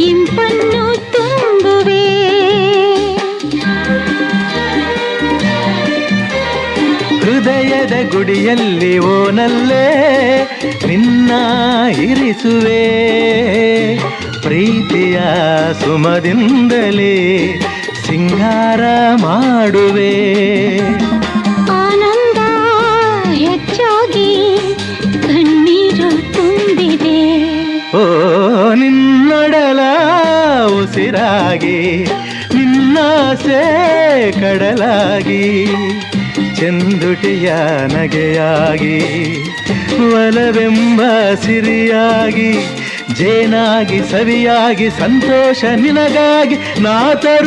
ಇಂಪನ್ನು ತುಂಬುವೆ. ಹೃದಯದ ಗುಡಿಯಲ್ಲಿ ಓನಲ್ಲೇ ನಿನ್ನ ಇರಿಸುವೆ. ಪ್ರೀತಿಯ ಸುಮದಿಂದಲೇ ಸಿಂಗಾರ ಮಾಡುವೆ. ಆನಂದ ಹೆಚ್ಚಾಗಿ ಕಣ್ಣೀರು ತುಂಬಿದೆ. ಓ ಉಸಿರಾಗಿ ನಿನ್ನಾಸೆ ಕಡಲಾಗಿ ಚಂದುಟಿಯ ನಗೆಯಾಗಿ ಒಲವೆಂಬ ಸಿರಿಯಾಗಿ ಜೇನಾಗಿ ಸವಿಯಾಗಿ ಸಂತೋಷ ನಿನಗಾಗಿ ನಾ ತರು